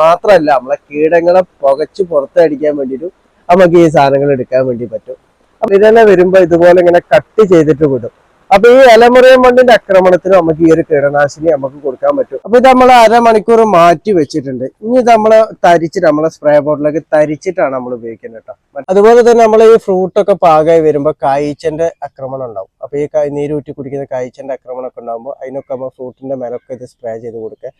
മാത്രമല്ല നമ്മളെ കീടങ്ങളെ പുകച്ച് പുറത്തടിക്കാൻ വേണ്ടിയിട്ടും നമുക്ക് ഈ സാധനങ്ങൾ എടുക്കാൻ വേണ്ടി പറ്റും. അപ്പൊ ഇതെല്ലാം വരുമ്പോ ഇതുപോലെ ഇങ്ങനെ കട്ട് ചെയ്തിട്ട് വിടും. അപ്പൊ ഈ ഇലമുറിയൻ മണ്ണിന്റെ ആക്രമണത്തിന് നമുക്ക് ഈ ഒരു കീടനാശിനി നമുക്ക് കൊടുക്കാൻ പറ്റും. അപ്പൊ ഇത് നമ്മൾ അരമണിക്കൂർ മാറ്റി വെച്ചിട്ടുണ്ട്. ഇനി ഇത് നമ്മൾ തരിച്ചിട്ട് നമ്മളെ സ്പ്രേ ബോട്ടിലേക്ക് തരിച്ചിട്ടാണ് നമ്മൾ ഉപയോഗിക്കുന്നത് കേട്ടോ. അതുപോലെ തന്നെ നമ്മൾ ഈ ഫ്രൂട്ടൊക്കെ പാകമായി വരുമ്പോ കായ്ച്ചന്റെ ആക്രമണം ഉണ്ടാവും. അപ്പൊ ഈ നീരൂറ്റി കുടിക്കുന്ന കായ്ച്ചന്റെ ആക്രമണം ഒക്കെ ഉണ്ടാകുമ്പോൾ അതിനൊക്കെ നമ്മൾ ഫ്രൂട്ടിന്റെ മേലൊക്കെ ഇത് സ്പ്രേ ചെയ്ത് കൊടുക്കുക.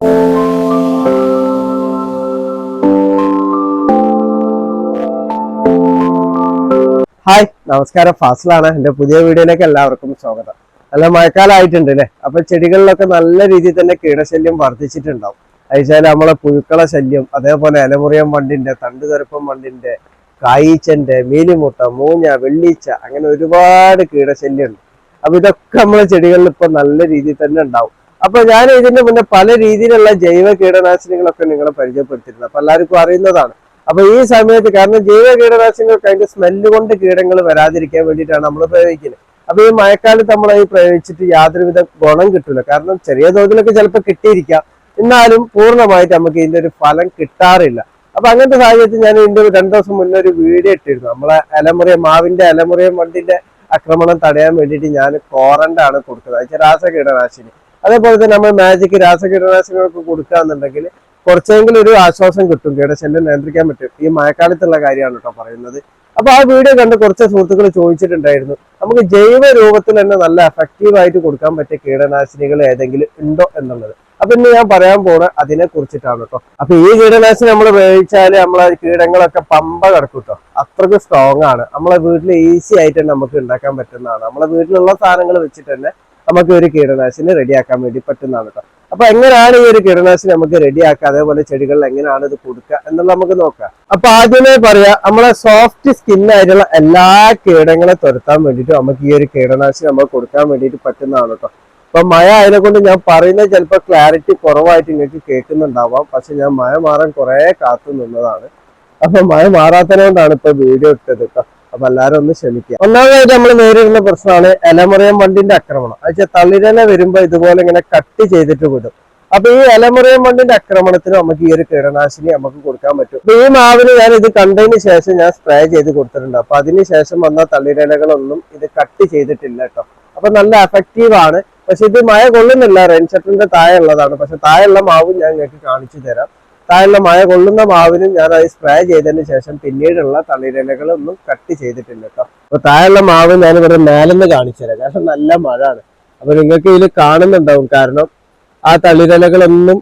ഹായ് നമസ്കാരം. ഫാസിലാണ്. എന്റെ പുതിയ വീഡിയോയിലേക്ക് എല്ലാവർക്കും സ്വാഗതം. നല്ല മഴക്കാലമായിട്ടുണ്ട് അല്ലേ? അപ്പൊ ചെടികളിലൊക്കെ നല്ല രീതിയിൽ തന്നെ കീടശല്യം വർദ്ധിച്ചിട്ടുണ്ടാവും. അയച്ചാൽ നമ്മളെ പുഴുക്കള ശല്യം അതേപോലെ ഇലമുറിയം തണ്ട് തുരപ്പം വണ്ടിന്റെ കായ്ച്ചന്റെ മീലിമുട്ട മൂഞ്ഞ വെള്ളീച്ച അങ്ങനെ ഒരുപാട് കീടശല്യം ഉണ്ട് അപ്പൊ ഇതൊക്കെ നമ്മളെ ചെടികളിൽ ഇപ്പൊ നല്ല രീതിയിൽ തന്നെ ഉണ്ടാവും. അപ്പൊ ഞാൻ ഇതിന്റെ മുന്നേ പല രീതിയിലുള്ള ജൈവ കീടനാശിനികളൊക്കെ നിങ്ങളെ പരിചയപ്പെടുത്തിയിരുന്നു അപ്പൊ എല്ലാവർക്കും അറിയുന്നതാണ്. അപ്പൊ ഈ സമയത്ത് കാരണം ജൈവ കീടനാശിനികൾക്ക് അതിന്റെ സ്മെല്ല് കൊണ്ട് കീടങ്ങൾ വരാതിരിക്കാൻ വേണ്ടിയിട്ടാണ് നമ്മൾ പ്രയോഗിക്കുന്നത്. അപ്പൊ ഈ മഴക്കാലത്ത് നമ്മൾ ഈ പ്രയോഗിച്ചിട്ട് യാതൊരുവിധ ഗുണം കിട്ടില്ല കാരണം ചെറിയ തോതിലൊക്കെ ചിലപ്പോൾ കിട്ടിയിരിക്കാം. എന്നാലും പൂർണമായിട്ട് നമുക്ക് ഇതിന്റെ ഒരു ഫലം കിട്ടാറില്ല. അപ്പൊ അങ്ങനത്തെ സാഹചര്യത്തിൽ ഞാൻ ഇതിന്റെ രണ്ടു ദിവസം മുന്നേ ഒരു വീഡിയോ ഇട്ടിരുന്നു. നമ്മളെ അലമുറിയ മാവിന്റെ അലമുറിയ വണ്ടിന്റെ ആക്രമണം തടയാൻ വേണ്ടിയിട്ട് ഞാൻ കോറണ്ടാണ് കൊടുക്കുന്നത് അതായത് രാസ കീടനാശിനി അതേപോലെ തന്നെ നമ്മൾ മാജിക് രാസ കീടനാശിനികൾക്ക് കൊടുക്കുകയെന്നുണ്ടെങ്കിൽ കുറച്ചെങ്കിലും ഒരു ആശ്വാസം കിട്ടും. കീടശല്യം നിയന്ത്രിക്കാൻ പറ്റും. ഈ മഴക്കാലത്തുള്ള കാര്യമാണ് കേട്ടോ പറയുന്നത്. അപ്പൊ ആ വീഡിയോ കണ്ട് കുറച്ച് സുഹൃത്തുക്കൾ ചോദിച്ചിട്ടുണ്ടായിരുന്നു നമുക്ക് ജൈവ രൂപത്തിൽ തന്നെ നല്ല എഫക്റ്റീവ് ആയിട്ട് കൊടുക്കാൻ പറ്റിയ കീടനാശിനികൾ ഏതെങ്കിലും ഉണ്ടോ എന്നുള്ളത്? അപ്പൊ ഇന്ന് ഞാൻ പറയാൻ പോണ അതിനെ കുറിച്ചിട്ടാണ് കേട്ടോ. അപ്പൊ ഈ കീടനാശിനി നമ്മൾ ഉപയോഗിച്ചാൽ നമ്മളെ കീടങ്ങളൊക്കെ പമ്പ കിടക്കും കേട്ടോ. അത്രയ്ക്ക് സ്ട്രോങ് ആണ്. നമ്മളെ വീട്ടിൽ ഈസി ആയിട്ട് തന്നെ നമുക്ക് ഉണ്ടാക്കാൻ പറ്റുന്നതാണ്. നമ്മളെ വീട്ടിലുള്ള സാധനങ്ങൾ വെച്ചിട്ട് തന്നെ നമുക്ക് ഒരു കീടനാശിനി റെഡിയാക്കാൻ വേണ്ടി പറ്റുന്നതാണ് കേട്ടോ. അപ്പൊ എങ്ങനെയാണ് ഈ ഒരു കീടനാശിനി നമുക്ക് റെഡിയാക്കുക? അതേപോലെ ചെടികളിൽ എങ്ങനെയാണ് ഇത് കൊടുക്കുക എന്നുള്ളത് നമുക്ക് നോക്കാം. അപ്പൊ ആദ്യമേ പറയാ നമ്മളെ സോഫ്റ്റ് സ്കിന്നായിട്ടുള്ള എല്ലാ കീടങ്ങളെ തുരത്താൻ വേണ്ടിട്ട് നമുക്ക് ഈ ഒരു കീടനാശിനി നമുക്ക് കൊടുക്കാൻ വേണ്ടിട്ട് പറ്റുന്നതാണ് കേട്ടോ. അപ്പൊ മഴ ആയതിനെ കൊണ്ട് ഞാൻ പറയുന്നത് ചിലപ്പോൾ ക്ലാരിറ്റി കുറവായിട്ട് നിങ്ങൾക്ക് കേൾക്കുന്നുണ്ടാവാം. പക്ഷെ ഞാൻ മഴ മാറാൻ കുറെ കാത്തു നിന്നതാണ്. അപ്പൊ മഴ മാറാത്തതുകൊണ്ടാണ് ഇപ്പൊ വീഡിയോ ഇട്ടത് കേട്ടോ. അപ്പൊ എല്ലാരും ഒന്ന് ക്ഷമിക്കുക. ഒന്നാമതായിട്ട് നമ്മൾ നേരിടുന്ന പ്രശ്നമാണ് ഇലമുറിയം വണ്ടിന്റെ ആക്രമണം. അയച്ചാൽ തളിരല വരുമ്പോ ഇതുപോലെ ഇങ്ങനെ കട്ട് ചെയ്തിട്ട് വിടും. അപ്പൊ ഈ ഇലമുറിയം വണ്ടിന്റെ ആക്രമണത്തിന് നമുക്ക് ഈ ഒരു കീടനാശിനി നമുക്ക് കൊടുക്കാൻ പറ്റും. അപ്പൊ ഈ മാവിന് ഞാൻ ഇത് കണ്ടതിന് ശേഷം ഞാൻ സ്പ്രേ ചെയ്ത് കൊടുത്തിട്ടുണ്ട്. അപ്പൊ അതിന് ശേഷം വന്ന തള്ളിരലകളൊന്നും ഇത് കട്ട് ചെയ്തിട്ടില്ല കേട്ടോ. അപ്പൊ നല്ല എഫക്റ്റീവ് ആണ്. പക്ഷെ ഇത് മഴ കൊള്ളുന്നില്ല. റെയിൻഷട്ടിന്റെ താഴെ ഉള്ളതാണ് പക്ഷെ താഴെയുള്ള മാവും ഞാൻ നിങ്ങൾക്ക് കാണിച്ചു തരാം. താഴെയുള്ള മഴ കൊള്ളുന്ന മാവിനും ഞാൻ അത് സ്പ്രേ ചെയ്തതിന് ശേഷം പിന്നീടുള്ള തളിരിലകളൊന്നും കട്ട് ചെയ്തിട്ടില്ല കേട്ടോ അപ്പൊ താഴെയുള്ള മാവ് ഞാൻ ഇവിടെ മേലെന്ന് കാണിച്ചു തരാം കാരണം നല്ല മഴ ആണ് അപ്പൊ നിങ്ങൾക്ക് ഇതിൽ കാണുന്നുണ്ടാവും. കാരണം ആ തളിരലകളൊന്നും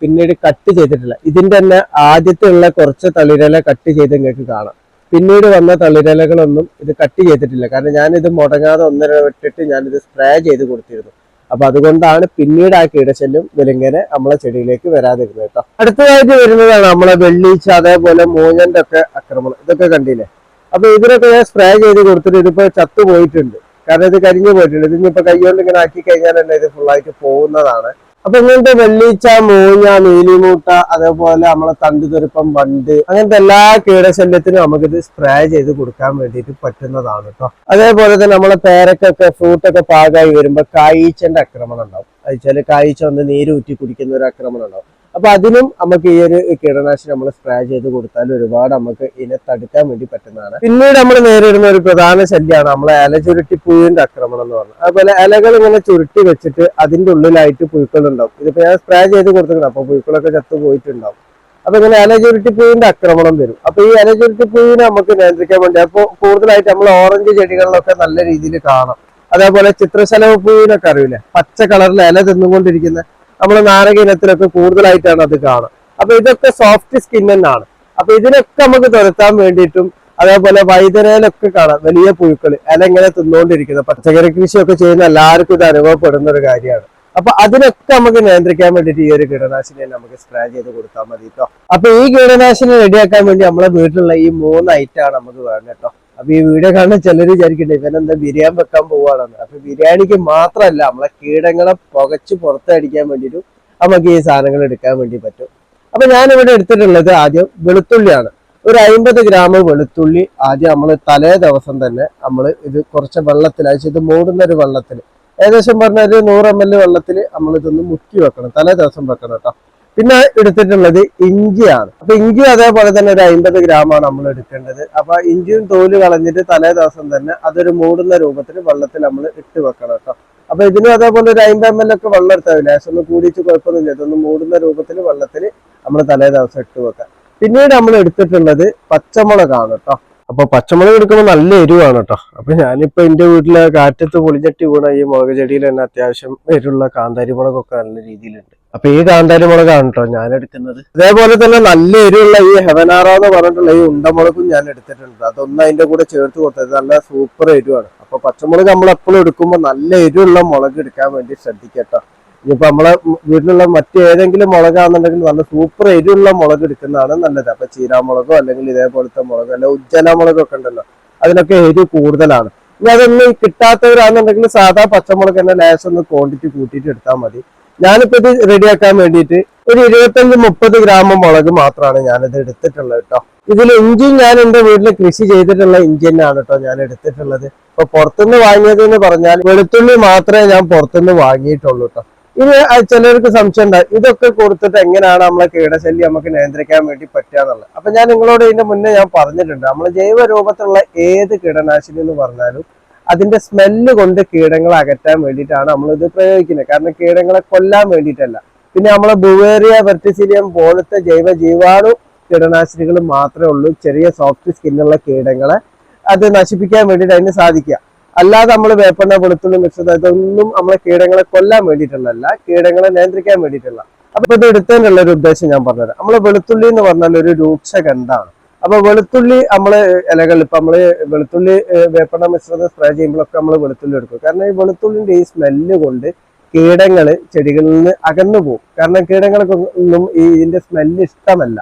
പിന്നീട് കട്ട് ചെയ്തിട്ടില്ല. ഇതിന്റെ തന്നെ ആദ്യത്തെ ഉള്ള കുറച്ച് തളിരല കട്ട് ചെയ്ത് നിങ്ങൾക്ക് കാണാം. പിന്നീട് വന്ന തളിരലകളൊന്നും ഇത് കട്ട് ചെയ്തിട്ടില്ല. കാരണം ഞാനിത് മുടങ്ങാതെ ഒന്നര വിട്ടിട്ട് ഞാനിത് സ്പ്രേ ചെയ്ത് കൊടുത്തിരുന്നു. അപ്പൊ അതുകൊണ്ടാണ് പിന്നീട് ആ കീടശല്യം വിലങ്ങനെ നമ്മളെ ചെടിയിലേക്ക് വരാതിരുന്നത് കേട്ടോ. അടുത്തതായിട്ട് വരുന്നതാണ് നമ്മളെ വെള്ളീച്ച അതേപോലെ മൂഞ്ഞന്റെ ഒക്കെ ആക്രമണം. ഇതൊക്കെ കണ്ടില്ലേ? അപ്പൊ ഇതിനൊക്കെ ഞാൻ സ്പ്രേ ചെയ്ത് കൊടുത്തിട്ട് ഇതിപ്പോ ചത്തുപോയിട്ടുണ്ട്. കാരണം ഇത് കരിഞ്ഞു പോയിട്ടുണ്ട്. ഇതിനിപ്പോ കൈകൊണ്ട് ഇങ്ങനെ ആക്കി കഴിഞ്ഞാൽ തന്നെ ഇത് ഫുള്ളായിട്ട് പോകുന്നതാണ്. അപ്പൊ ഇങ്ങനത്തെ വെള്ളീച്ച മൂഞ്ഞ നീലിമൂട്ട അതേപോലെ നമ്മളെ തണ്ടുതുരുപ്പം വണ്ട് അങ്ങനത്തെ എല്ലാ കീടശല്യത്തിനും ഇത് സ്പ്രേ ചെയ്ത് കൊടുക്കാൻ വേണ്ടിയിട്ട് പറ്റുന്നതാണ് കേട്ടോ അതേപോലെ തന്നെ നമ്മളെ പേരക്കൊക്കെ ഫ്രൂട്ടൊക്കെ പാകമായി വരുമ്പോ കായീച്ചന്റെ ആക്രമണം ഉണ്ടാവും. അയച്ചാൽ കായീച്ച വന്ന് നീര് ഊറ്റി കുടിക്കുന്ന ഒരു ആക്രമണം ഉണ്ടാവും. അപ്പൊ അതിനും നമുക്ക് ഈ ഒരു കീടനാശിനി നമ്മൾ സ്പ്രേ ചെയ്ത് കൊടുത്താൽ ഒരുപാട് നമുക്ക് ഇതിനെ തടുക്കാൻ വേണ്ടി പറ്റുന്നതാണ്. പിന്നീട് നമ്മൾ നേരിടുന്ന ഒരു പ്രധാന ശല്യമാണ് നമ്മളെ ഇല ചുരുട്ടി പുഴുവിന്റെ ആക്രമണം എന്ന് പറഞ്ഞത് അതുപോലെ ഇലകൾ ഇങ്ങനെ ചുരുട്ടി വെച്ചിട്ട് അതിന്റെ ഉള്ളിലായിട്ട് പുഴുക്കൾ ഉണ്ടാവും. ഇതിപ്പോ ഞാൻ സ്പ്രേ ചെയ്ത് കൊടുത്തിട്ടുണ്ട്. അപ്പൊ പുഴുക്കളൊക്കെ ചത്തു പോയിട്ടുണ്ടാവും. അപ്പൊ ഇങ്ങനെ ഇല ചുരുട്ടി പുഴുവിന്റെ ആക്രമണം വരും. അപ്പൊ ഈ ഇല ചുരുട്ടി പുഴുവിനെ നമുക്ക് നിയന്ത്രിക്കാൻ വേണ്ടി അപ്പൊ കൂടുതലായിട്ട് നമ്മൾ ഓറഞ്ച് ചെടികളിലൊക്കെ നല്ല രീതിയിൽ കാണാം. അതേപോലെ ചിത്രശലഭ പുഴുവിനൊക്കെ അറിയില്ലേ? പച്ച കളറിൽ ഇല തിന്നുകൊണ്ടിരിക്കുന്ന നമ്മൾ നാരക ഇനത്തിലൊക്കെ കൂടുതലായിട്ടാണ് അത് കാണുക. അപ്പൊ ഇതൊക്കെ സോഫ്റ്റ് സ്കിൻ തന്നെയാണ്. അപ്പൊ ഇതിനൊക്കെ നമുക്ക് തുരത്താൻ വേണ്ടിയിട്ടും അതേപോലെ വൈദ്യരയിലൊക്കെ കാണാം. വലിയ പുഴുക്കൾ ഇല ഇങ്ങനെ തിന്നുകൊണ്ടിരിക്കുന്നത് പച്ചക്കറി കൃഷിയൊക്കെ ചെയ്യുന്ന എല്ലാവർക്കും ഇത് അനുഭവപ്പെടുന്ന ഒരു കാര്യമാണ്. അപ്പൊ അതിനൊക്കെ നമുക്ക് നിയന്ത്രിക്കാൻ വേണ്ടിയിട്ട് ഈ ഒരു കീടനാശിനി നമുക്ക് സ്പ്രേ ചെയ്ത് കൊടുത്താൽ മതി കേട്ടോ അപ്പൊ ഈ കീടനാശിനി റെഡിയാക്കാൻ വേണ്ടി നമ്മളെ വീട്ടിലുള്ള ഈ മൂന്ന് ഐറ്റം ആണ് നമുക്ക് വേണ്ടത് കേട്ടോ അപ്പൊ ഈ വീഡിയോ കാണുന്ന ചിലർ വിചാരിക്കട്ടെ ഇവനെന്താ ബിരിയാണി വെക്കാൻ പോവാണെന്ന് അപ്പൊ ബിരിയാണിക്ക് മാത്രമല്ല നമ്മളെ കീടങ്ങളെ പുകച്ച് പുറത്തടിക്കാൻ വേണ്ടിയിട്ടും നമുക്ക് ഈ സാധനങ്ങൾ എടുക്കാൻ വേണ്ടി പറ്റും. അപ്പൊ ഞാൻ ഇവിടെ എടുത്തിട്ടുള്ളത് ആദ്യം വെളുത്തുള്ളിയാണ്. ഒരു അമ്പത് ഗ്രാം വെളുത്തുള്ളി ആദ്യം നമ്മൾ തലേ ദിവസം തന്നെ നമ്മൾ ഇത് കുറച്ച് വെള്ളത്തിൽ അയച്ച് ഇത് മൂടുന്ന ഒരു വെള്ളത്തിൽ. ഏകദേശം പറഞ്ഞാൽ നൂറ് എം എൽ വെള്ളത്തിൽ നമ്മൾ ഇതൊന്ന് മുക്കി വെക്കണം തലേ ദിവസം വെക്കണം കേട്ടോ. പിന്നെ എടുത്തിട്ടുള്ളത് ഇഞ്ചിയാണ്. അപ്പൊ ഇഞ്ചി അതേപോലെ തന്നെ ഒരു അമ്പത് ഗ്രാമാണ് നമ്മൾ എടുക്കേണ്ടത്. അപ്പൊ ഇഞ്ചിയും തോൽ കളഞ്ഞിട്ട് തലേ ദിവസം തന്നെ അതൊരു മൂടുന്ന രൂപത്തിൽ വെള്ളത്തിൽ നമ്മൾ ഇട്ട് വെക്കണം കേട്ടോ. അപ്പൊ ഇതിനും അതേപോലെ ഒരു അമ്പത് എം എൽ ഒക്കെ വെള്ളം എടുത്താൽ ലേശം ഒന്ന് കൂടിച്ച് കുഴപ്പമൊന്നുമില്ല. ഇതൊന്ന് മൂടുന്ന രൂപത്തിൽ വെള്ളത്തിൽ നമ്മൾ തലേ ദിവസം ഇട്ട് വെക്കാം പിന്നീട് നമ്മൾ എടുത്തിട്ടുള്ളത് പച്ചമുളകാണ് കേട്ടോ. അപ്പൊ പച്ചമുളക് എടുക്കുമ്പോൾ നല്ല എരിവാണ് കേട്ടോ. അപ്പൊ ഞാനിപ്പോ എന്റെ വീട്ടിലെ കാറ്റത്ത് പൊളിഞ്ഞട്ടി വീണ ഈ മുളക് ചെടിയിൽ തന്നെ അത്യാവശ്യം എരിവുള്ള കാന്താരി മുളകൊക്കെ നല്ല രീതിയിലുണ്ട്. അപ്പൊ ഈ കാന്താരി മുളകാണ് കേട്ടോ ഞാൻ എടുക്കുന്നത്. അതേപോലെ തന്നെ നല്ല എരിവുള്ള ഈ ഹെവനാറ എന്ന് പറഞ്ഞിട്ടുള്ള ഈ ഉണ്ടമുളകും ഞാൻ എടുത്തിട്ടുണ്ട്. അതൊന്നും അതിന്റെ കൂടെ ചേർത്ത് കൊടുത്തത് നല്ല സൂപ്പർ എരിവാണ്. അപ്പൊ പച്ചമുളക് നമ്മൾ എപ്പോഴും എടുക്കുമ്പോൾ നല്ല എരിവുള്ള മുളക് എടുക്കാൻ വേണ്ടി ശ്രദ്ധിക്കട്ടോ ഇനിയിപ്പോ നമ്മളെ വീട്ടിലുള്ള മറ്റേതെങ്കിലും മുളകാണെന്നുണ്ടെങ്കിൽ നല്ല സൂപ്പർ എരിവുള്ള മുളക് എടുക്കുന്നതാണ് നല്ലത്. അപ്പൊ ചീരാമുളകോ അല്ലെങ്കിൽ ഇതേപോലത്തെ മുളകോ അല്ലെങ്കിൽ ഉജ്ജല മുളകൊക്കെ ഉണ്ടല്ലോ അതിനൊക്കെ എരിവ് കൂടുതലാണ്. ഇനി അതൊന്നും കിട്ടാത്തവരാണെന്നുണ്ടെങ്കിൽ സാധാ പച്ചമുളക് തന്നെ ലേശം ഒന്ന് ക്വാണ്ടിറ്റി കൂട്ടിയിട്ട് എടുത്താൽ മതി. ഞാനിപ്പോ ഇത് റെഡിയാക്കാൻ വേണ്ടിയിട്ട് ഒരു ഇരുപത്തഞ്ച് മുപ്പത് ഗ്രാം മുളക് മാത്രമാണ് ഞാനിത് എടുത്തിട്ടുള്ളത് കേട്ടോ. ഇതിൽ ഇഞ്ചി ഞാൻ എന്റെ വീട്ടിൽ കൃഷി ചെയ്തിട്ടുള്ള ഇഞ്ചി തന്നെയാണ് കേട്ടോ ഞാൻ എടുത്തിട്ടുള്ളത്. ഇപ്പൊ പുറത്തുനിന്ന് വാങ്ങിയത് എന്ന് പറഞ്ഞാൽ വെളുത്തുള്ളി മാത്രമേ ഞാൻ പുറത്തുനിന്ന് വാങ്ങിയിട്ടുള്ളൂ കേട്ടോ. ഇനി ചിലർക്ക് സംശയം ഉണ്ടാവും ഇതൊക്കെ കൊടുത്തിട്ട് എങ്ങനെയാണ് നമ്മളെ കീടശല്യം നമുക്ക് നിയന്ത്രിക്കാൻ വേണ്ടി പറ്റുക എന്നുള്ളത്. അപ്പൊ ഞാൻ നിങ്ങളോട് ഇതിന്റെ മുന്നേ ഞാൻ പറഞ്ഞിട്ടുണ്ട് നമ്മൾ ജൈവ രൂപത്തിലുള്ള ഏത് കീടനാശിനി എന്ന് പറഞ്ഞാലും അതിന്റെ സ്മെല്ല് കൊണ്ട് കീടങ്ങളെ അകറ്റാൻ വേണ്ടിയിട്ടാണ് നമ്മൾ ഇത് പ്രയോഗിക്കുന്നത്. കാരണം കീടങ്ങളെ കൊല്ലാൻ വേണ്ടിയിട്ടല്ല. പിന്നെ നമ്മളെ ബുവേറിയ വെർട്ടിസിലിയം പോലത്തെ ജൈവ ജീവാണു കീടനാശിനികൾ മാത്രമേ ഉള്ളൂ. ചെറിയ സോഫ്റ്റ് സ്കിന്നുള്ള കീടങ്ങളെ അത് നശിപ്പിക്കാൻ വേണ്ടിയിട്ട് അതിന് സാധിക്കുക. അല്ലാതെ നമ്മൾ വേപ്പെണ്ണ വെളുത്തുള്ളി മിക്സ് ഇതൊന്നും നമ്മളെ കീടങ്ങളെ കൊല്ലാൻ വേണ്ടിയിട്ടുള്ളതല്ല. കീടങ്ങളെ നിയന്ത്രിക്കാൻ വേണ്ടിയിട്ടുള്ള. അപ്പൊ ഇത് എടുത്തതിനുള്ള ഒരു ഉദ്ദേശം ഞാൻ പറഞ്ഞത് നമ്മളെ വെളുത്തുള്ളി എന്ന് പറഞ്ഞാൽ ഒരു രൂക്ഷ രൂക്ഷഗന്ധാണ്. അപ്പൊ വെളുത്തുള്ളി നമ്മൾ ഇലകൾ ഇപ്പൊ നമ്മൾ വെളുത്തുള്ളി വേപ്പണ മിശ്രിതം സ്പ്രേ ചെയ്യുമ്പോഴൊക്കെ നമ്മൾ വെളുത്തുള്ളി എടുക്കും. കാരണം ഈ വെളുത്തുള്ളിന്റെ ഈ സ്മെല്ല് കൊണ്ട് കീടങ്ങൾ ചെടികളിൽ നിന്ന് അകന്നു പോകും. കാരണം കീടങ്ങൾക്കൊന്നും ഈ ഇതിന്റെ സ്മെല്ല് ഇഷ്ടമല്ല.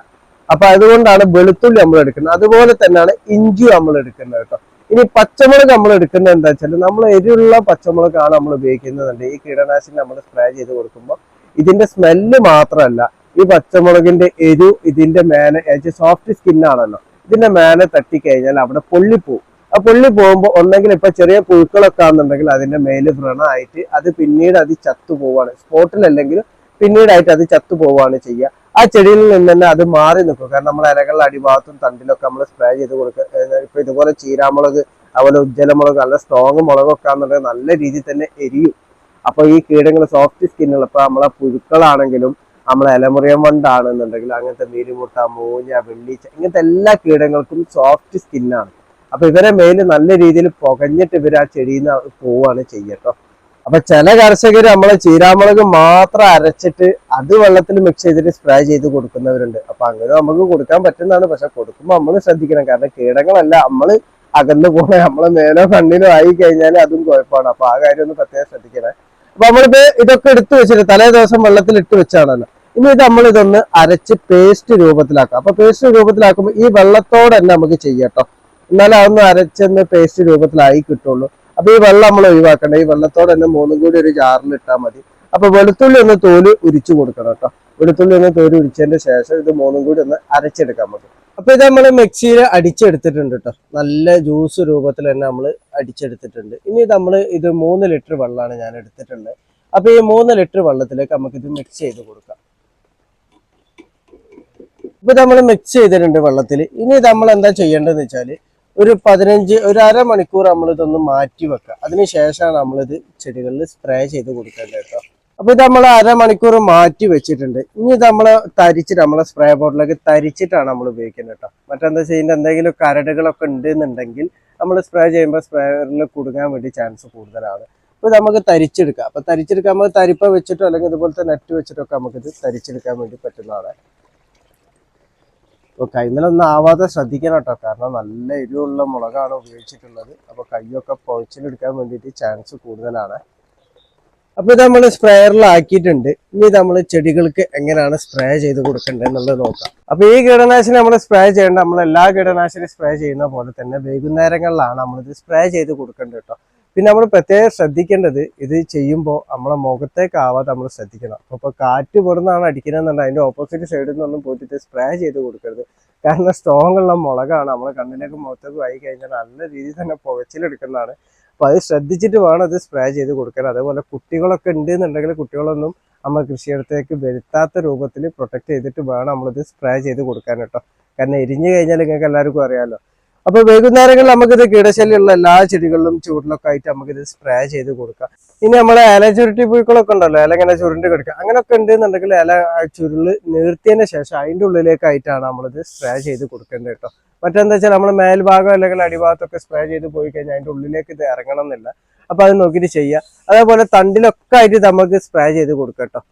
അപ്പൊ അതുകൊണ്ടാണ് വെളുത്തുള്ളി നമ്മൾ എടുക്കുന്നത്. അതുപോലെ തന്നെയാണ് ഇഞ്ചി നമ്മൾ എടുക്കുന്നത് കേട്ടോ. ഇനി പച്ചമുളക് നമ്മൾ എടുക്കുന്നത് എന്താ വെച്ചാൽ നമ്മൾ എരിവുള്ള പച്ചമുളകാണ് നമ്മൾ ഉപയോഗിക്കുന്നുണ്ട്. ഈ കീടനാശിനി നമ്മൾ സ്പ്രേ ചെയ്ത് കൊടുക്കുമ്പോൾ ഇതിന്റെ സ്മെല്ല് മാത്രമല്ല ഈ പച്ചമുളകിന്റെ എരു ഇതിന്റെ മേലെ സോഫ്റ്റ് സ്കിൻ ആണല്ലോ. ഇതിന്റെ മേലെ തട്ടിക്കഴിഞ്ഞാൽ അവിടെ പൊള്ളിപ്പോവും. ആ പൊള്ളി പോകുമ്പോൾ ഒന്നെങ്കിൽ ഇപ്പൊ ചെറിയ പുഴുക്കളൊക്കെ ആണെന്നുണ്ടെങ്കിൽ അതിന്റെ മേൽ വ്രണമായിട്ട് അത് പിന്നീട് അത് ചത്തു പോവാണ് സ്പോട്ടിലല്ലെങ്കിൽ പിന്നീടായിട്ട് അത് ചത്തു പോവാണ് ചെയ്യുക. ആ ചെടിയിൽ നിന്ന് തന്നെ അത് മാറി നിൽക്കും. കാരണം നമ്മൾ ഇലകളുടെ അടിഭാഗത്തും തണ്ടിലൊക്കെ നമ്മൾ സ്പ്രേ ചെയ്ത് കൊടുക്കുക ഇപ്പൊ ഇതുപോലെ ചീരാമുളക് അതുപോലെ ഉജ്ജലമുളക് നല്ല സ്ട്രോങ് മുളകൊക്കെ ആണെന്നുണ്ടെങ്കിൽ നല്ല രീതിയിൽ തന്നെ എരിയും. അപ്പൊ ഈ കീടങ്ങൾ സോഫ്റ്റ് സ്കിന്നുള്ള ഇപ്പൊ നമ്മളെ പുഴുക്കളാണെങ്കിലും നമ്മളെ ഇലമുറിയം വണ്ടാണെന്നുണ്ടെങ്കിൽ അങ്ങനത്തെ മീരിമുട്ട മൂഞ്ഞ വെള്ളീച്ച ഇങ്ങനത്തെ എല്ലാ കീടങ്ങൾക്കും സോഫ്റ്റ് സ്കിന്നാണ് അപ്പൊ ഇവരെ മേൽ നല്ല രീതിയിൽ പുകഞ്ഞിട്ട് ഇവർ ആ ചെടിയിൽ നിന്ന് പോവാണ് ചെയ്യട്ടോ അപ്പൊ ചില കർഷകർ നമ്മളെ ചീരാമുളക് മാത്രം അരച്ചിട്ട് അത് വെള്ളത്തിൽ മിക്സ് ചെയ്തിട്ട് സ്പ്രേ ചെയ്ത് കൊടുക്കുന്നവരുണ്ട്. അപ്പൊ അങ്ങനെ നമുക്ക് കൊടുക്കാൻ പറ്റുന്നതാണ്. പക്ഷെ കൊടുക്കുമ്പോൾ നമ്മൾ ശ്രദ്ധിക്കണം. കാരണം കീടങ്ങളല്ല നമ്മൾ അകന്നു പോണ നമ്മളെ മേലോ കണ്ണിലോ ആയി കഴിഞ്ഞാൽ അതും കുഴപ്പമാണ്. അപ്പൊ ആ കാര്യം ഒന്ന് പ്രത്യേകം ശ്രദ്ധിക്കണേ. അപ്പൊ നമ്മളിപ്പോ ഇതൊക്കെ എടുത്തു വെച്ചിട്ട് തലേ ദിവസം വെള്ളത്തിൽ ഇട്ട് വെച്ചാണല്ലോ. ഇനി ഇത് നമ്മൾ ഇതൊന്ന് അരച്ച് പേസ്റ്റ് രൂപത്തിലാക്കാം. അപ്പൊ പേസ്റ്റ് രൂപത്തിലാക്കുമ്പോൾ ഈ വെള്ളത്തോടെ തന്നെ നമുക്ക് ചെയ്യട്ടോ എന്നാലും അതൊന്ന് അരച്ചെന്ന് പേസ്റ്റ് രൂപത്തിലായി കിട്ടുള്ളൂ. അപ്പൊ ഈ വെള്ളം നമ്മൾ ഒഴിവാക്കണ്ട. ഈ വെള്ളത്തോടെ തന്നെ മൂന്നും കൂടി ഒരു ജാറിൽ ഇട്ടാൽ മതി. അപ്പൊ വെളുത്തുള്ളി ഒന്ന് തോൽ ഉരിച്ചു കൊടുക്കണം കേട്ടോ. വെളുത്തുള്ളി ഒന്ന് തോൽ ഉരിച്ചതിന് ശേഷം ഇത് മൂന്നും കൂടി ഒന്ന് അരച്ചെടുക്കാൻ മതി. അപ്പൊ ഇത് നമ്മൾ മിക്സിയിൽ അടിച്ചെടുത്തിട്ടുണ്ട് കേട്ടോ. നല്ല ജ്യൂസ് രൂപത്തിൽ തന്നെ നമ്മൾ അടിച്ചെടുത്തിട്ടുണ്ട്. ഇനി നമ്മൾ ഇത് മൂന്ന് ലിറ്റർ വെള്ളമാണ് ഞാൻ എടുത്തിട്ടുണ്ട് അപ്പൊ ഈ മൂന്ന് ലിറ്റർ വെള്ളത്തിലേക്ക് നമുക്ക് ഇത് മിക്സ് ചെയ്ത് കൊടുക്കാം. ഇപ്പൊ നമ്മൾ മിക്സ് ചെയ്തിട്ടുണ്ട് വെള്ളത്തിൽ ഇനി നമ്മൾ എന്താ ചെയ്യേണ്ടതെന്ന് വെച്ചാൽ ഒരു പതിനഞ്ച് ഒരു അരമണിക്കൂർ നമ്മൾ ഇതൊന്ന് മാറ്റി വെക്കുക. അതിനുശേഷമാണ് നമ്മളിത് ചെടികളിൽ സ്പ്രേ ചെയ്ത് കൊടുക്കേണ്ടത് കേട്ടോ. അപ്പൊ ഇത് നമ്മൾ അരമണിക്കൂർ മാറ്റി വെച്ചിട്ടുണ്ട്. ഇനി ഇത് നമ്മൾ തരിച്ചിട്ട് നമ്മളെ സ്പ്രേ ബോട്ടിലേക്ക് തരിച്ചിട്ടാണ് നമ്മൾ ഉപയോഗിക്കുന്നത് കേട്ടോ. മറ്റെന്താ ചെയ്യുന്നത് എന്തെങ്കിലും കരടുകളൊക്കെ ഉണ്ടെന്നുണ്ടെങ്കിൽ നമ്മൾ സ്പ്രേ ചെയ്യുമ്പോൾ സ്പ്രേയറിൽ കുടുങ്ങാൻ വേണ്ടി ചാൻസ് കൂടുതലാണ്. അപ്പൊ നമുക്ക് തരിച്ചെടുക്കാം. അപ്പൊ തരിച്ചെടുക്കാൻ നമുക്ക് തരിപ്പ വെച്ചിട്ടോ അല്ലെങ്കിൽ ഇതുപോലത്തെ നെറ്റ് വെച്ചിട്ടൊക്കെ നമുക്കിത് തരിച്ചെടുക്കാൻ വേണ്ടി പറ്റുന്നതാണ്. അപ്പൊ കൈമലൊന്നും ആവാതെ ശ്രദ്ധിക്കണം കേട്ടോ. കാരണം നല്ല എരിവുള്ള മുളകാണ് ഉപയോഗിച്ചിട്ടുള്ളത്. അപ്പോൾ കൈയൊക്കെ പൊഴിച്ചിലെടുക്കാൻ വേണ്ടിയിട്ട് ചാൻസ് കൂടുതലാണ്. അപ്പോൾ ഇത് നമ്മൾ സ്പ്രേയറിലാക്കിയിട്ടുണ്ട് ഇനി നമ്മൾ ചെടികൾക്ക് എങ്ങനെയാണ് സ്പ്രേ ചെയ്ത് കൊടുക്കേണ്ടത് എന്നുള്ളത് നോക്കാം. അപ്പോൾ ഈ കീടനാശിനി നമ്മൾ സ്പ്രേ ചെയ്യേണ്ട നമ്മൾ എല്ലാ കീടനാശിനി സ്പ്രേ ചെയ്യുന്ന പോലെ തന്നെ വൈകുന്നേരങ്ങളിലാണ് നമ്മളിത് സ്പ്രേ ചെയ്ത് കൊടുക്കേണ്ടത് കേട്ടോ. പിന്നെ നമ്മൾ പ്രത്യേകം ശ്രദ്ധിക്കേണ്ടത് ഇത് ചെയ്യുമ്പോൾ നമ്മളെ മുഖത്തേക്ക് ആവാതെ നമ്മൾ ശ്രദ്ധിക്കണം. അപ്പോൾ കാറ്റ് പുറന്നാണ് അടിക്കുന്നതെന്നുണ്ട് അതിന്റെ ഓപ്പോസിറ്റ് സൈഡിൽ നിന്നൊന്നും പോയിട്ട് സ്പ്രേ ചെയ്ത് കൊടുക്കരുത്. കാരണം സ്ട്രോങ് ഉള്ള മുളകാണ് നമ്മളെ കണ്ണിലേക്ക് മുഖത്തേക്ക് ആയി കഴിഞ്ഞാൽ നല്ല രീതിയിൽ തന്നെ പുകച്ചിലെടുക്കുന്നതാണ്. അപ്പോൾ അത് ശ്രദ്ധിച്ചിട്ട് വേണം അത് സ്പ്രേ ചെയ്ത് കൊടുക്കാൻ. അതേപോലെ കുട്ടികളൊക്കെ ഉണ്ട് എന്നുണ്ടെങ്കിൽ കുട്ടികളൊന്നും നമ്മൾ കൃഷിയിടത്തേക്ക് വരുത്താത്ത രൂപത്തിൽ പ്രൊട്ടക്ട് ചെയ്തിട്ട് വേണം നമ്മളിത് സ്പ്രേ ചെയ്ത് കൊടുക്കാൻ കേട്ടോ. കാരണം എരിഞ്ഞു കഴിഞ്ഞാൽ നിങ്ങൾക്ക് എല്ലാവർക്കും അറിയാമല്ലോ അപ്പൊ വൈകുന്നേരങ്ങളിൽ നമുക്കിത് കീടശല്യമുള്ള എല്ലാ ചെടികളിലും ചൂടിലൊക്കെ ആയിട്ട് നമുക്കിത് സ്പ്രേ ചെയ്ത് കൊടുക്കാം. ഇനി നമ്മളെ ഇല ചുരുട്ടി പുഴുക്കളൊക്കെ ഉണ്ടല്ലോ ഇല ഇങ്ങനെ ചുരുണ്ട് കിടക്കുക. അങ്ങനെയൊക്കെ ഉണ്ടെന്നുണ്ടെങ്കിൽ ഇല ചുരുൾ നീർത്തിയതിന് ശേഷം അതിന്റെ ഉള്ളിലേക്കായിട്ടാണ് നമ്മളിത് സ്പ്രേ ചെയ്ത് കൊടുക്കേണ്ടത് കേട്ടോ. മറ്റെന്താ വെച്ചാൽ നമ്മൾ മേൽഭാഗം അല്ലെങ്കിൽ അടിഭാഗത്തൊക്കെ സ്പ്രേ ചെയ്ത് പോയി കഴിഞ്ഞാൽ അതിന്റെ ഉള്ളിലേക്ക് ഇത് ഇറങ്ങണം എന്നില്ല. അപ്പൊ അത് നോക്കിയിട്ട് ചെയ്യുക അതേപോലെ തണ്ടിലൊക്കെ ആയിട്ട് നമുക്ക് സ്പ്രേ ചെയ്ത് കൊടുക്കാം കേട്ടോ.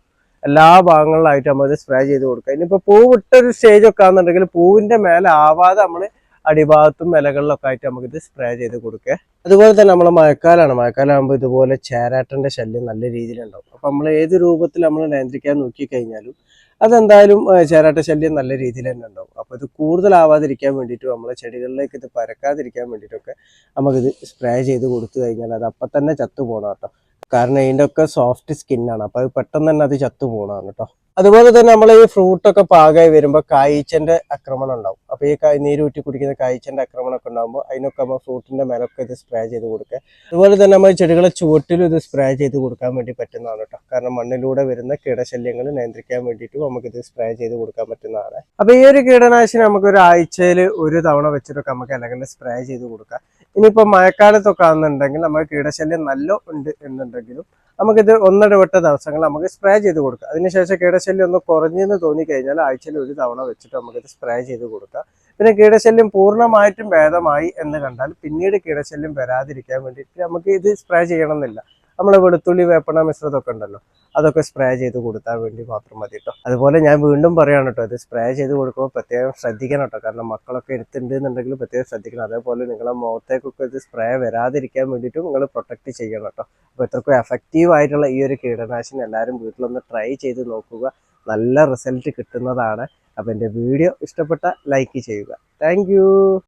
എല്ലാ ഭാഗങ്ങളിലായിട്ട് നമ്മൾ സ്പ്രേ ചെയ്ത് കൊടുക്കുക ഇനിയിപ്പോൾ പൂവിട്ടൊരു സ്റ്റേജ് ഒക്കെ ആണെന്നുണ്ടെങ്കിൽ പൂവിന്റെ മേലെ ആവാതെ നമ്മൾ അടിഭാഗത്തും ഇലകളിലൊക്കെ ആയിട്ട് നമുക്കിത് സ്പ്രേ ചെയ്ത് കൊടുക്കുക. അതുപോലെ തന്നെ നമ്മൾ മഴക്കാലമാണ് മഴക്കാലമാകുമ്പോൾ ഇതുപോലെ ചേരാട്ടന്റെ ശല്യം നല്ല രീതിയിലുണ്ടാവും. അപ്പൊ നമ്മൾ ഏത് രൂപത്തിൽ നമ്മൾ നിയന്ത്രിക്കാൻ നോക്കി കഴിഞ്ഞാലും അതെന്തായാലും ചേരാട്ട ശല്യം നല്ല രീതിയിൽ തന്നെ ഉണ്ടാവും. അപ്പൊ ഇത് കൂടുതലാവാതിരിക്കാൻ വേണ്ടിയിട്ട് നമ്മൾ ചെടികളിലേക്ക് ഇത് പരക്കാതിരിക്കാൻ വേണ്ടിയിട്ടൊക്കെ നമുക്കിത് സ്പ്രേ ചെയ്ത് കൊടുത്തു കഴിഞ്ഞാൽ അത് അപ്പം തന്നെ ചത്തു പോകണം കേട്ടോ. കാരണം ഇതിന്റെ ഒക്കെ സോഫ്റ്റ് സ്കിന്നാണ് അപ്പൊ അത് പെട്ടെന്ന് തന്നെ അത് ചത്തു പോകണമാണ് കേട്ടോ. അതുപോലെ തന്നെ നമ്മൾ ഈ ഫ്രൂട്ടൊക്കെ പാകമായി വരുമ്പോൾ കായ്ച്ചന്റെ ആക്രമണം ഉണ്ടാവും. അപ്പോൾ ഈ നീരൂറ്റി കുടിക്കുന്ന കായ്ച്ചന്റെ ആക്രമണം ഒക്കെ ഉണ്ടാകുമ്പോൾ അതിനൊക്കെ നമ്മൾ ഫ്രൂട്ടിന്റെ മേലൊക്കെ ഇത് സ്പ്രേ ചെയ്ത് കൊടുക്കുക. അതുപോലെ തന്നെ നമ്മൾ ചെടികളെ ചുവട്ടിലും ഇത് സ്പ്രേ ചെയ്ത് കൊടുക്കാൻ വേണ്ടി പറ്റുന്നതാണ് കേട്ടോ കാരണം മണ്ണിലൂടെ വരുന്ന കീടശല്യങ്ങൾ നിയന്ത്രിക്കാൻ വേണ്ടിയിട്ട് നമുക്കിത് സ്പ്രേ ചെയ്ത് കൊടുക്കാൻ പറ്റുന്നതാണ്. അപ്പോൾ ഈ ഒരു കീടനാശിനി നമുക്ക് ഒരു ആഴ്ചയിൽ ഒരു തവണ വെച്ചിട്ടൊക്കെ നമുക്ക് അല്ലെങ്കിൽ സ്പ്രേ ചെയ്ത് കൊടുക്കാം. ഇനിയിപ്പോ മഴക്കാലത്തൊക്കെ ആണെന്നുണ്ടെങ്കിൽ നമുക്ക് കീടശല്യം നല്ല ഉണ്ട് എന്നുണ്ടെങ്കിലും നമുക്കിത് ഒന്നിടവിട്ട ദിവസങ്ങൾ നമുക്ക് സ്പ്രേ ചെയ്ത് കൊടുക്കാം. അതിനുശേഷം കീടശല്യം ഒന്ന് കുറഞ്ഞെന്ന് തോന്നിക്കഴിഞ്ഞാൽ ആഴ്ചയിൽ ഒരു തവണ വെച്ചിട്ട് നമുക്കിത് സ്പ്രേ ചെയ്ത് കൊടുക്കാം. പിന്നെ കീടശല്യം പൂർണമായിട്ടും ഭേദമായി എന്ന് കണ്ടാൽ പിന്നീട് കീടശല്യം വരാതിരിക്കാൻ വേണ്ടിയിട്ട് നമുക്ക് ഇത് സ്പ്രേ ചെയ്യണമെന്നില്ല. നമ്മൾ വെളുത്തുള്ളി വേപ്പണ മിശ്രിതമൊക്കെ ഉണ്ടല്ലോ അതൊക്കെ സ്പ്രേ ചെയ്ത് കൊടുത്താൽ വേണ്ടി മാത്രം മതി കേട്ടോ അതുപോലെ ഞാൻ വീണ്ടും പറയാണ് കേട്ടോ ഇത് സ്പ്രേ ചെയ്ത് കൊടുക്കുമ്പോൾ പ്രത്യേകം ശ്രദ്ധിക്കണം കേട്ടോ കാരണം മക്കളൊക്കെ എടുത്തിട്ടുണ്ട് എന്നുണ്ടെങ്കിൽ പ്രത്യേകം ശ്രദ്ധിക്കണം. അതേപോലെ നിങ്ങളുടെ മുഖത്തേക്കൊക്കെ ഇത് സ്പ്രേ വരാതിരിക്കാൻ വേണ്ടിയിട്ടും നിങ്ങൾ പ്രൊട്ടക്ട് ചെയ്യണം കേട്ടോ അപ്പോൾ ഇത്രക്കും എഫക്റ്റീവ് ആയിട്ടുള്ള ഈ ഒരു കീടനാശിനി എല്ലാവരും വീട്ടിലൊന്ന് ട്രൈ ചെയ്ത് നോക്കുക. നല്ല റിസൾട്ട് കിട്ടുന്നതാണ്. അപ്പോൾ എന്റെ വീഡിയോ ഇഷ്ടപ്പെട്ട ലൈക്ക് ചെയ്യുക. താങ്ക്